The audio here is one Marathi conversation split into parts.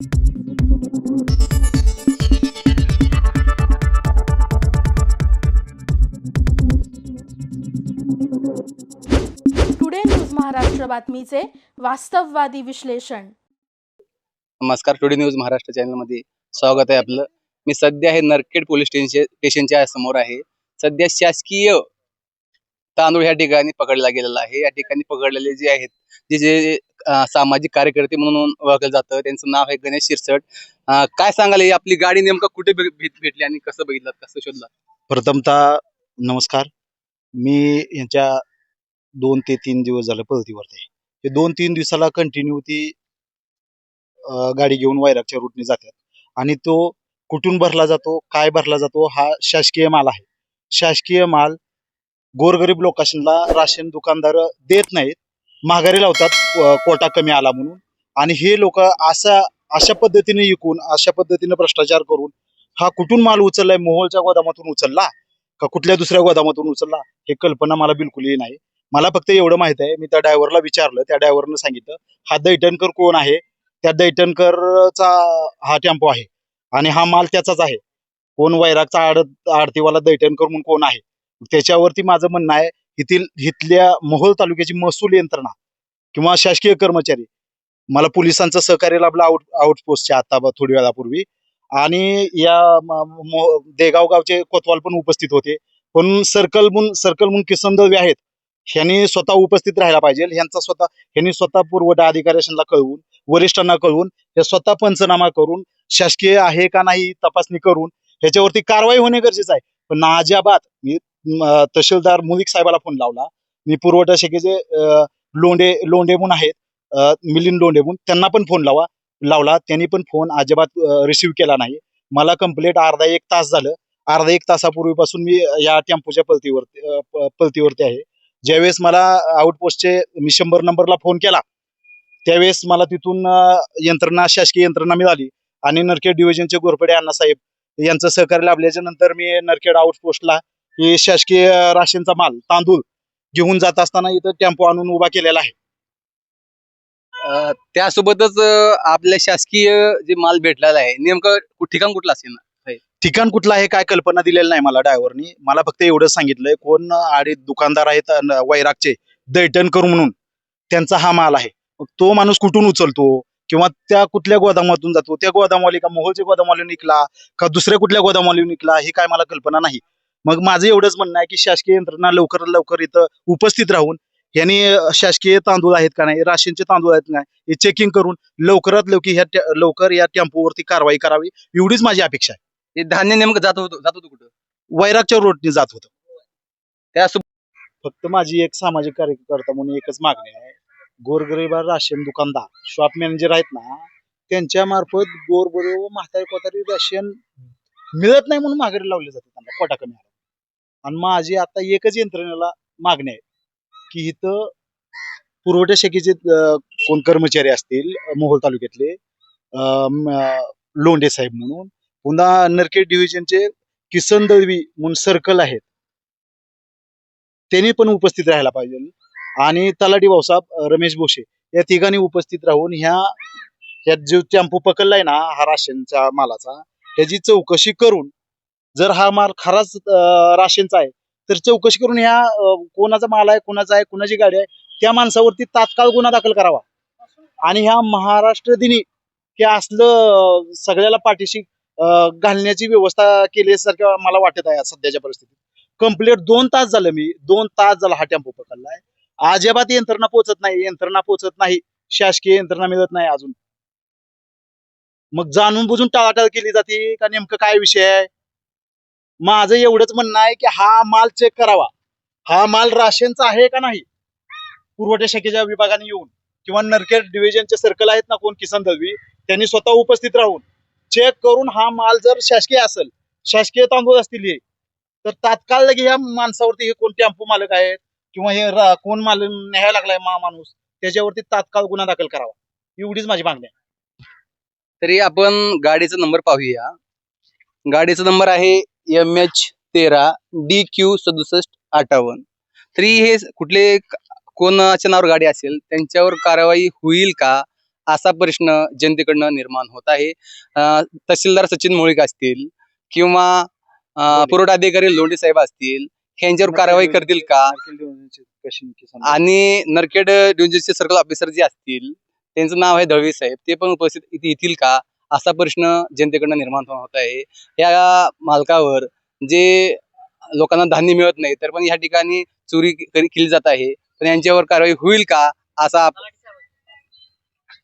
टुडे न्यूज महाराष्ट्र बातमीचे वास्तववादी विश्लेषण. नमस्कार टुडे न्यूज महाराष्ट्र चॅनलमध्ये स्वागत आहे आपलं. मी सध्या हे नरखेड पोलीस स्टेशन स्टेशनच्या समोर आहे. सध्या शासकीय तांदूळ ह्या ठिकाणी पकडला गेलेला आहे. या ठिकाणी पकडलेले जे आहेत जे जे सामाजिक कार्यकर्ते म्हणून ओळखलं जातं त्यांचं नाव आहे गणेश शिरसट. काय सांगाल आपली गाडी नेमकं कुठे भेट- भेटली आणि कसं बघितलं कसं शोधलं? प्रथमतः नमस्कार. मी यांच्या दोन ते तीन दिवस झालं पद्धतीवरती हे दोन तीन दिवसाला कंटिन्यू ती गाडी घेऊन वैरागच्या रूटने जातात. आणि तो कुठून भरला जातो काय भरला जातो हा शासकीय माल आहे. शासकीय माल गोरगरीब लोकांना राशन दुकानदार देत नाहीत. माघारी लावतात कोटा कमी आला म्हणून. आणि हे लोक असा अशा पद्धतीने विकून अशा पद्धतीने भ्रष्टाचार करून हा कुठून माल उचललाय? मोहोळच्या गोदामातून उचलला? का कुठल्या दुसऱ्या गोदामातून उचलला? हे कल्पना मला बिलकुलही नाही. मला फक्त एवढं माहीत आहे मी त्या ड्रायव्हरला विचारलं त्या ड्रायव्हरनं सांगितलं हा दैटणकर कोण आहे? त्या दैटणकरचा हा टेम्पो आहे. आणि हा माल त्याचाच आहे. कोण वैरागचा आड आडतीवाला दैटणकर म्हणून कोण आहे? त्याच्यावरती माझं म्हणणं आहे इथील इथल्या मोहोळ तालुक्याची महसूल यंत्रणा किंवा शासकीय कर्मचारी मला पोलिसांचं सहकार्य लाभलं आउट आउटपोस्टच्या आता थोडी वेळापूर्वी. आणि या देगाव गावचे कोतवाल पण उपस्थित होते. पण सर्कल म्हणून सर्कल म्हणून किसन दळवे आहेत ह्यांनी स्वतः उपस्थित राहायला पाहिजे. ह्यांचा स्वतः ह्यांनी स्वतः पुरवठा अधिकाऱ्यांना कळवून वरिष्ठांना कळवून हे स्वतः पंचनामा करून शासकीय आहे का नाही तपासणी करून ह्याच्यावरती कारवाई होणे गरजेचं आहे. पण नाजाबाद मी तहसीलदार मुलिक साहेबाला फोन लावला. मी पुरवठा शाखेचे लोंडे लोंडे म्हणून आहेत. मिलिंद लोंढे म्हणून त्यांना पण फोन लावा लावला. त्यांनी पण फोन अजिबात रिसिव्ह केला नाही. मला कंप्लेंट अर्धा एक तास झालं. अर्धा एक तासापूर्वीपासून मी या टेम्पोच्या पलतीवरती पलतीवरती आहे. ज्यावेळेस मला आउटपोस्टचे मी शंभर नंबरला फोन केला त्यावेळेस मला तिथून यंत्रणा शासकीय यंत्रणा मिळाली. आणि नरखेड डिव्हिजनचे गोरपडे अण्णासाहेब यांचं सहकार्य लाभल्याच्या नंतर मी नरखेड आउटपोस्टला हे शासकीय राशनचा माल तांदूळ घेऊन जात असताना इथं टेम्पो आणून उभा केलेला आहे. अं, त्यासोबतच अं, आपल्या शासकीय जे माल भेटलेला आहे नेमकं कु- ठिकाण कुठलं असेल ना? ठिकाण कुठलं आहे काय कल्पना दिलेली नाही मला ड्रायव्हरनी मला फक्त एवढंच सांगितलंय कोण आडी दुकानदार आहेत अन वैरागचे दैटणकर म्हणून त्यांचा हा माल आहे. मग तो माणूस कुठून उचलतो? किंवा त्या कुठल्या गोदामातून जातो? त्या गोदामवाली का मोहोळच्या गोदामवाली निघला का दुसऱ्या कुठल्या गोदामवाली निघला ही काय मला कल्पना नाही. मग माझं एवढंच म्हणणं आहे की शासकीय यंत्रणा लवकर लवकर इथं उपस्थित राहून यांनी शासकीय तांदूळ आहेत का नाही राशनचे तांदूळ आहेत का हे चेकिंग करून लवकरात लवकर ह्या लवकर या टेम्पोवरती कारवाई करावी एवढीच माझी अपेक्षा आहे. हे धान्य नेमकं जात होतं जात होतं कुठं? वैरागच्या रोडने जात होतं. त्यासोबत फक्त माझी एक सामाजिक कार्यकर्ता म्हणून एकच मागणी आहे. गोरगरीबा राशन दुकानदार शॉप मॅनेजर आहेत ना त्यांच्या मार्फत गोरगरीब म्हातारी कोतारी राशन मिळत नाही म्हणून माघारी लावले जाते त्यांना कोटा कमी आणि माझी आता एकच यंत्रणेला मागणी आहे की इथं पुरवठा शाखेचे कोण कर्मचारी असतील अं, मोहोळ तालुक्यातले अं, लोंढे साहेब म्हणून पुन्हा नरखेड डिव्हिजनचे किसन दळवी म्हणून सर्कल आहेत. त्यांनी पण उपस्थित राहायला पाहिजे. आणि तलाठी भाऊसाहेब रमेश भोसे या तिघांनी उपस्थित राहून ह्या ह्या जो टॅम्पू पकडलाय ना हा राशनच्या मालाचा ह्याची चौकशी करून जर हा माल खराच राशनचा आहे तर चौकशी करून ह्या कोणाचा माल आहे कोणाचा आहे कोणाची गाडी आहे त्या माणसावरती तात्काळ गुन्हा दाखल करावा. आणि ह्या महाराष्ट्र दिनी हे असलं सगळ्याला पाठीशी घालण्याची व्यवस्था केल्यासारखं मला वाटत आहे सध्याच्या परिस्थितीत. कंप्लीट दोन तास झालं मी दोन तास झाला हा टेम्पो पकडलाय. अजिबात यंत्रणा पोचत नाही यंत्रणा पोचत नाही शासकीय यंत्रणा मिळत नाही अजून. मग जाणून बुजून टाळाटाळ केली जाते का नेमकं काय विषय आहे? माझं एवढंच म्हणणं आहे की हा माल चेक करावा. हा माल राशनचा आहे का नाही? पुरवठा शाखेच्या विभागाने येऊन किंवा नरखेड डिव्हिजनचे सर्कल आहेत ना कोण किसन दळवी त्यांनी स्वतः उपस्थित राहून चेक करून हा माल जर शासकीय असेल शासकीय तांदूळ असतील हे तर तात्काळ लगे ह्या माणसावरती हे कोण टेम्पो मालक आहेत? किंवा हे रा- कोण माल न्यायला लागलाय मा माणूस त्याच्यावरती तात्काळ गुन्हा दाखल करावा. एवढीच माझी मागणी आहे. तरी आपण गाडीचा नंबर पाहूया. गाडीचा नंबर आहे एम एच तेरा डी क्यू सदुसष्ट अठ्ठावन्न. तरी हे कुठले क- कोणाच्या नावावर गाडी असेल त्यांच्यावर कारवाई होईल का असा प्रश्न जनतेकडनं निर्माण होत आहे. अं, तहसीलदार सचिन मोळीक असतील किंवा अं. पुरवठा अधिकारी लोंढे साहेब असतील ह्यांच्यावर कारवाई करतील का? आणि नरखेड डिव्हिजनचे सर्कल ऑफिसर जे असतील त्यांचं नाव आहे दळवी साहेब ते पण उपस्थित इथे येतील का? असा प्रश्न जनतेकडनं निर्माण होत आहे. या मालकावर जे लोकांना धान्य मिळत नाही तर पण या ठिकाणी चोरी केली जात आहे. पण यांच्यावर कारवाई होईल का? असा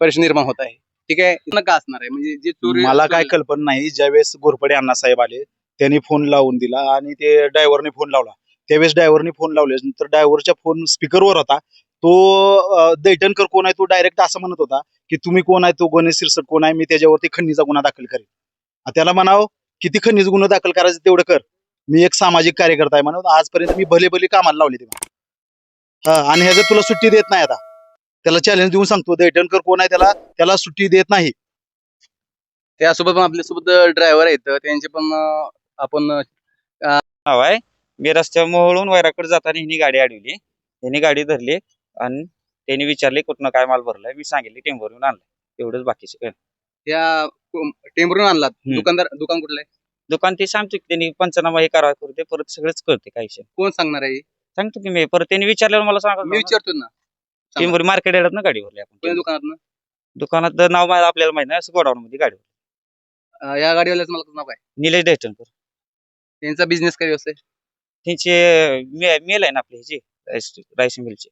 प्रश्न निर्माण होत आहे. ठीक आहे? का असणार आहे? म्हणजे जे चोरी मला काय कल्पना नाही. ज्यावेळेस घोरपडे अण्णासाहेब आले त्यांनी फोन लावून दिला आणि ते ड्रायव्हरने फोन लावला. त्यावेळेस ड्रायव्हरने फोन लावले. नंतर ड्रायव्हरच्या फोन स्पीकरवर होता. तो अं, दैठणकर कोण आहे? तो डायरेक्ट असं म्हणत होता की तुम्ही कोण आहे? तो गणेश शिरसट कोण आहे? मी त्याच्यावरती खंडणीचा गुन्हा दाखल करेन. त्याला म्हणाव किती खंडणीचा गुन्हा दाखल करायचं तेवढं कर. मी एक सामाजिक कार्यकर्ता आहे. म्हणून आजपर्यंत मी भले भले कामाला लावले ते हा आणि ह्याचं तुला सुट्टी देत नाही आता. त्याला चॅलेंज देऊन सांगतो दैठणकर कोण आहे? त्याला त्याला सुट्टी देत नाही. त्यासोबत पण आपल्यासोबत ड्रायव्हर आहेत. त्यांचे पण आपण नाव आहे? मी रस्त्यावर मोहळून वैराकडे जाताना हिनी गाडी अडवली त्यांनी गाडी धरली आणि त्यांनी विचारले कुठनं काय माल भरलाय? मी सांगितले टेंबवरून आणलाय. एवढंच बाकीचे त्या टेंबरून आणलात? हम्म. दुकानदार दुकान कुठलं आहे दुकान ते सांगतो की त्यांनी पंचनामा हे करा करू ते परत सगळंच कळते काय विषय कोण सांगणार आहे सांगतो की मी परत त्यांनी विचारल्यावर मला मी सांगा विचारतो ना. टेंबोरी मार्केट येतात ना गाडी भरली आपण. दुकानात दुकानात नाव मा- आपल्याला माहिती नाही असं गोडाऊन मध्ये गाडी. या गाडीवाल्याचं मला नाव काय? निलेश दैठणकर त्यांचा बिझनेस काय व्यवसाय? त्यांचे मेल आहे ना आपली ह्याची राईस राईस मिलची.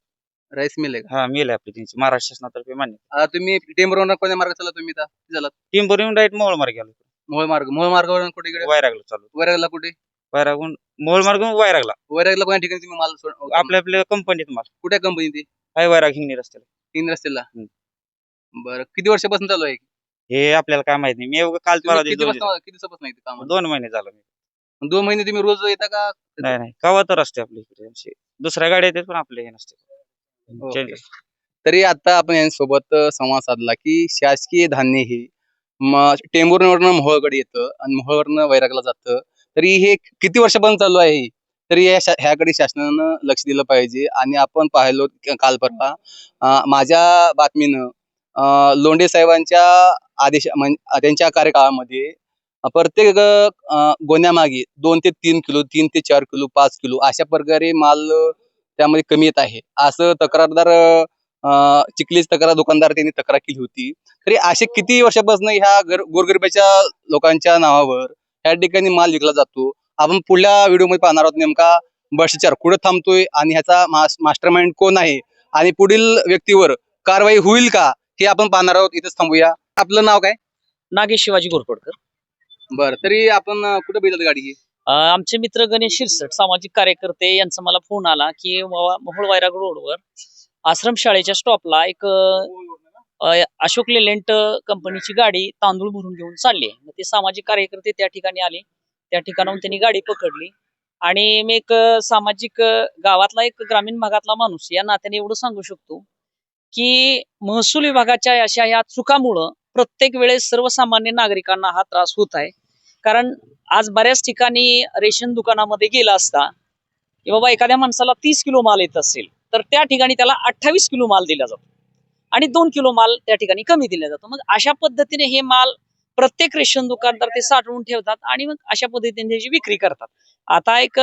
राईस मिल आहे का? हा मेल आहे आपली त्यांची महाराष्ट्र शासनातर्फे मान्य तुम्ही टेंबरून कोण्या मार्ग चालला तुम्ही किती झालात? टेंबोरीहून डायरेक्ट मोहोळ मार्ग गेलो मोळ मार्ग मोळ मार्गावर कुठे इकडे? वैरागला चालू वैरागला कुठे? वैरागून मोहोळ मार्गून वैरागला. वैरागला कोण्या ठिकाणी तुम्ही माल सोड- आपल्या आपल्या कंपनीत माल. कुठल्या कंपनी ती? आहे वैराग हिंगणी रस्त्याला. तीन रस्त्याला? हम्म. बरं किती वर्षापासून चालू आहे? हे आपल्याला काय माहीत नाही. मी काल तुम्ही परवा किती दिवशी वाजता किती दिवसापासून काम दोन महिने झालं मी. दोन महिने तुम्ही रोज येता का? नाही नाही. कवा तर असते आपल्या इकडे. दुसऱ्या गाड्या येतात पण आपले हे नसते. तरी आता आपण यांच्यासोबत संवाद साधला की शासकीय धान्य हे म- टेंभुर्णीवरनं मोहोळकडे येतं आणि मोहोळवरनं वैरागला जातं. तरी हे किती वर्षापासून चालू आहे तरी या शा- ह्याकडे शासनानं लक्ष दिलं पाहिजे. आणि आपण पाहिलो क- काल परवा अ, माझ्या बातमीनं अ, लोंढे साहेबांच्या आदेश म्हण- त्यांच्या कार्यकाळामध्ये प्रत्येक गोण्यामागे दोन ते तीन किलो तीन ते चार किलो पाच किलो अशा प्रकारे माल त्यामध्ये कमी येत आहे. असं तक्रारदार चिखलीच तक्रार दुकानदार त्यांनी तक्रार केली होती. तरी असे किती वर्षापासून ह्या गर- गोरगरिबाच्या लोकांच्या नावावर या ठिकाणी माल विकला जातो? आपण पुढल्या व्हिडिओमध्ये पाहणार आहोत नेमका भ्रष्टाचार कुठं थांबतोय आणि ह्याचा मास्टर माइंड कोण आहे? आणि पुढील व्यक्तीवर कारवाई होईल का? हे आपण पाहणार आहोत. इथेच थांबूया. आपलं नाव काय? नागेश शिवाजी घोरपडकर. बर तरी आपण अ, कुठं बघितलं गाडी आमचे मित्र गणेश शिरसट सामाजिक कार्यकर्ते यांचा मला फोन आला की व- मोहोळ वैराग रोडवर आश्रमशाळेच्या स्टॉपला एक अशोक लेलेंट कंपनीची गाडी तांदूळ भरून घेऊन चालली आहे. मग ते सामाजिक कार्यकर्ते त्या ठिकाणी आले. त्या ठिकाणाहून त्यांनी गाडी पकडली. आणि मी एक सामाजिक गावातला एक ग्रामीण भागातला माणूस या नात्याने एवढं सांगू शकतो की महसूल विभागाच्या अशा या चुकामुळं प्रत्येक वेळेस सर्वसामान्य नागरिकांना हा त्रास होत आहे. कारण आज बऱ्याच ठिकाणी रेशन दुकानामध्ये गेला असता की बाबा एखाद्या माणसाला तीस किलो माल येत असेल तर त्या ठिकाणी त्याला अठ्ठावीस किलो माल दिला जातो आणि दोन किलो माल त्या ठिकाणी कमी दिला जातो. मग अशा पद्धतीने हे माल प्रत्येक रेशन दुकानदार ते साठवून ठेवतात आणि मग अशा पद्धतीने त्याची विक्री करतात. आता एक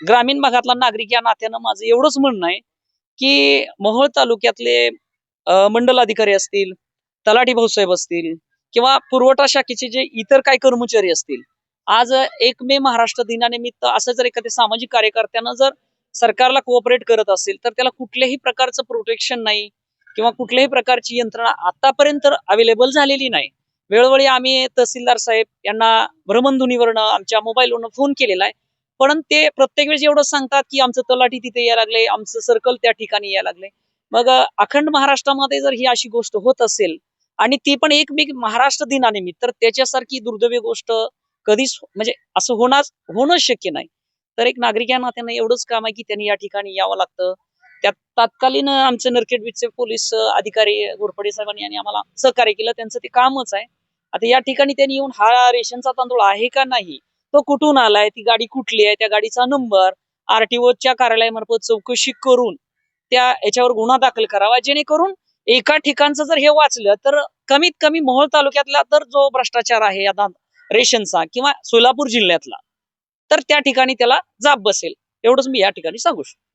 ग्रामीण भागातला नागरिक या नात्यानं माझं एवढंच म्हणणं आहे की मोहोळ तालुक्यातले मंडल अधिकारी असतील तलाठी भाऊसाहेब असतील किंवा पुरवठा शाखेचे जे इतर काही कर्मचारी असतील आज एक मे महाराष्ट्र दिनानिमित्त असं जर एखाद्या सामाजिक कार्यकर्त्यानं जर सरकारला कोऑपरेट करत असेल तर त्याला कुठल्याही प्रकारचं प्रोटेक्शन नाही किंवा कुठल्याही प्रकारची यंत्रणा आतापर्यंत अवेलेबल झालेली नाही. वेळोवेळी आम्ही तहसीलदार साहेब यांना भ्रमणध्वनीवरनं आमच्या मोबाईलवरनं फोन केलेला आहे. पण ते प्रत्येक वेळेस एवढं सांगतात की आमचं तलाठी तिथे यायला लागले आमचं सर्कल त्या ठिकाणी यायला लागले मग अखंड महाराष्ट्रामध्ये जर ही अशी गोष्ट होत असेल आणि ती पण एक मी महाराष्ट्र दिनानिमित्त तर त्याच्यासारखी दुर्दैवी गोष्ट कधीच हो-, म्हणजे असं होणार होणं शक्य नाही. तर एक नागरिकांना त्यांना एवढंच काम आहे की त्यांनी या ठिकाणी यावं लागतं. त्यात तात्कालीन आमचे नरखेड बीचचे पोलीस अधिकारी घोरपडे साहेबांनी यांनी आम्हाला सहकार्य केलं. त्यांचं ते कामच आहे. आता या ठिकाणी त्यांनी येऊन हा रेशनचा तांदूळ आहे का नाही तो कुठून आलाय ती गाडी कुठली आहे त्या गाडीचा नंबर आरटीओच्या कार्यालयामार्फत चौकशी करून त्या याच्यावर गुन्हा दाखल करावा जेणेकरून एका ठिकाणचं जर हे वाचलं तर कमीत कमी मोहोळ तालुक्यातला तर जो भ्रष्टाचार आहे आता रेशनचा किंवा सोलापूर जिल्ह्यातला तर त्या ठिकाणी त्याला जाब बसेल. एवढंच मी या ठिकाणी सांगू शकतो.